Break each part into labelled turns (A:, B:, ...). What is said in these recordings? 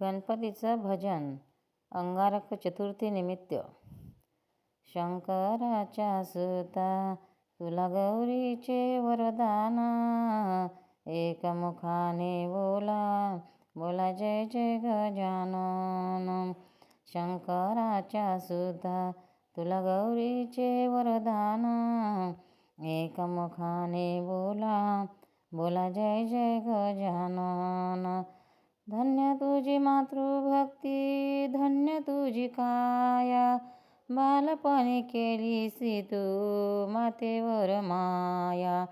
A: गणपतीचं भजन अंगारक चतुर्थी निमित्त. शंकराच्या सुता तुला गौरीचे वरदान. एकमुखाने बोला बोला जय जय गजानन. शंकराच्या सुता तुला गौरीचे वरदान. एकमुखाने बोला बोला जय जय गजानन. धन्य तुझी मातृभक्ती धन्य तुझी काया. बालपणी केलीसी तू मातेवर माया.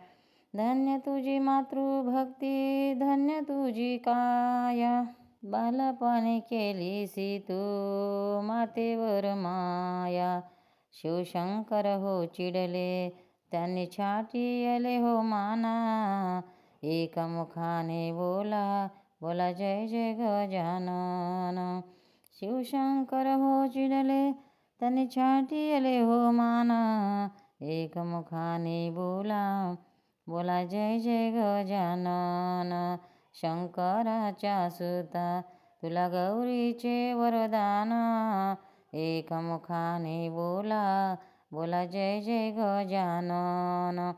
A: धन्य तुझी मातृभक्ती धन्य तुझी काया. बालपणी केलीसी तू मातेवर माया. शिवशंकर हो चिडले त्यांनी छाटी आले हो माना. एकमुखाने बोला बोला जय जय गजानन. शिवशंकर हो चिडले त्यांनी छाटी आले हो माना. एकमुखाने बोला बोला जय जय गजानन. शंकराच्या सुता तुला गौरीचे वरदान. एकमुखाने बोला बोला जय जय गजानन.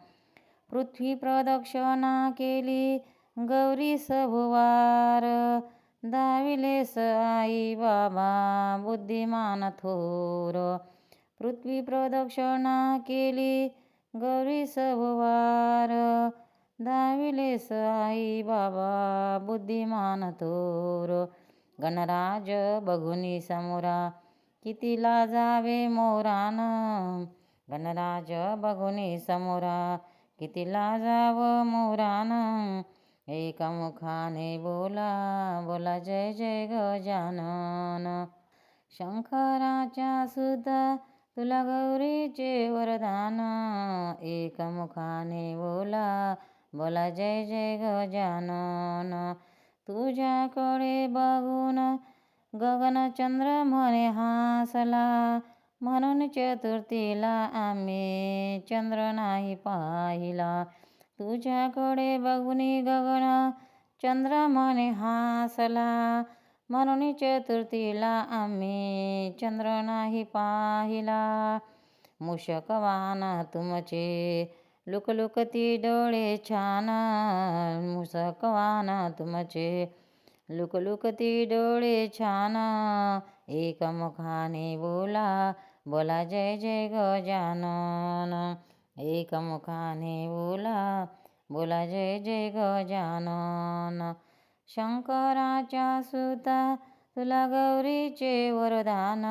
A: पृथ्वी प्रदक्षिणा केली गौरी सभुवार दाविलेस आई बाबा बुद्धिमान थोर। पृथ्वी प्रदक्षिणा केली गौरी सभुवार दाविलेस आई बाबा बुद्धिमान थोर। गणराज बघुनी समोरा किती लाजावे मोरान। गणराज बघुनी समोरा किती लाजाव मोरान। एकमुखाने बोला बोला जय जय गजानन शंकराच्या सुद्धा तुला गौरीचे वरदान एकमुखाने बोला बोला जय जय गजानन तुझ्याकडे बघून गगन चंद्र म्हणे हासला म्हणून चतुर्थीला आम्ही चंद्र नाही पाहिला तुझ्याकडे बघुनी गगन चंद्रमाने हासला. म्हणून चतुर्थीला आम्ही चंद्र नाही पाहिला. मुशकवान तुमचे लुकलुकती डोळे छान. मुसकवान तुमचे लुकलुकती डोळे छान. एकमुखाने बोला बोला जय जय गजानन. एकमुखाने बोला बोला जय जय गजानन. शंकराच्या सुता तुला गौरीचे वरदान.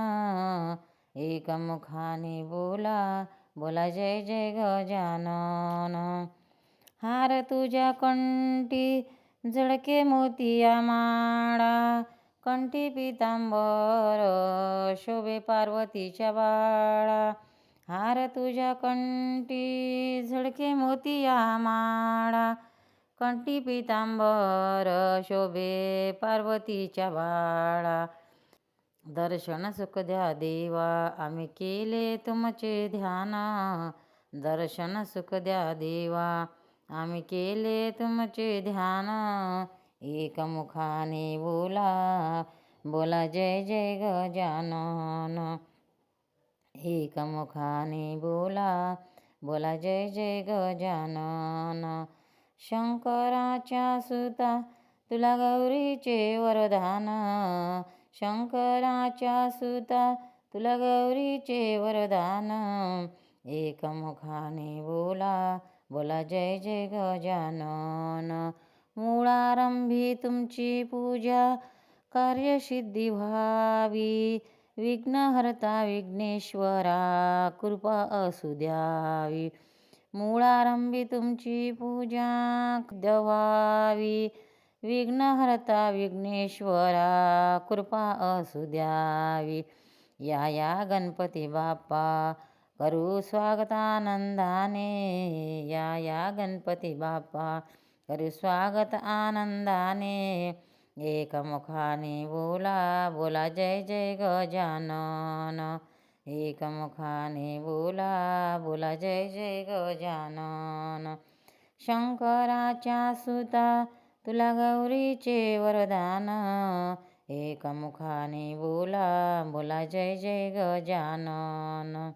A: एकमुखाने बोला बोला जय जय गजानन. हार तुझ्या कंठी झडके मोतिया माळा. कंठी पितांबर शोभे पार्वतीच्या बाळा. हार तुझ्या कंटी झळके मोतिया माळा. कंटी पितांबर शोभे पार्वतीच्या बाळा. दर्शन सुख द्या देवा आम्ही केले तुमचे ध्यान. दर्शन सुख द्या देवा आम्ही केले तुमचे ध्यान. एकमुखाने बोला बोला जय जय गजानन. एकमुखाने बोला बोला जय जय गजानन. शंकराच्या सुता तुला गौरीचे वरदान. शंकराच्या सुता तुला गौरीचे वरदान. एकमुखाने बोला बोला जय जय गजानन. मुळारंभी तुमची पूजा कार्यसिद्धी व्हावी. विघ्नहर्ता विघ्नेश्वरा कृपा असू द्यावी. मूळारंभी तुमची पूजा द्यावी. विघ्नहर्ता विघ्नेश्वरा कृपा असू द्यावी. या या गणपती बाप्पा करू स्वागत आनंदाने या या गणपती बाप्पा करू स्वागत आनंदाने एकमुखाने बोला बोला जय जय गजानन। एकमुखाने बोला बोला जय जय गजानन। शंकराच्या सुता तुला गौरीचे वरदान। एकमुखाने बोला बोला जय जय गजानन।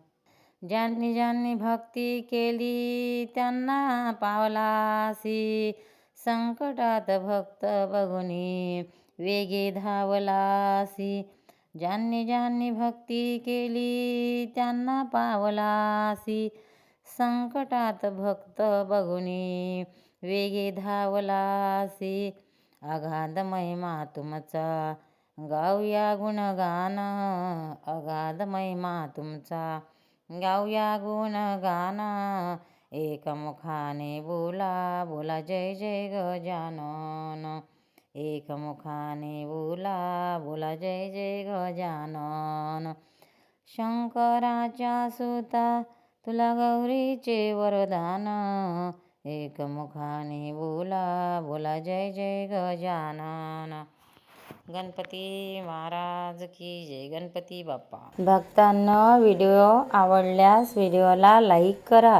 A: ज्यांनी ज्यांनी भक्ती केली त्यांना पावलासी। संकटात भक्त बघुनी वेगे धावलासी. ज्यांनी ज्यांनी भक्ती केली त्यांना पावलासी. संकटात भक्त बघुनी वेगे धावलासी. अगाध महिमा तुमचा गाऊया गुणगान. अगाध महिमा तुमचा गाऊया गुणगान. एकमुखाने बोला बोला जय जय गजानन। एकमुखाने बोला बोला जय जय गजानन। शंकराच्या सुता तुला गौरीचे वरदान। एकमुखाने बोला बोला जय जय गजानन। गणपती महाराज की जय गणपती बाप्पा। भक्तांना व्हिडिओ आवडल्यास व्हिडिओला लाईक करा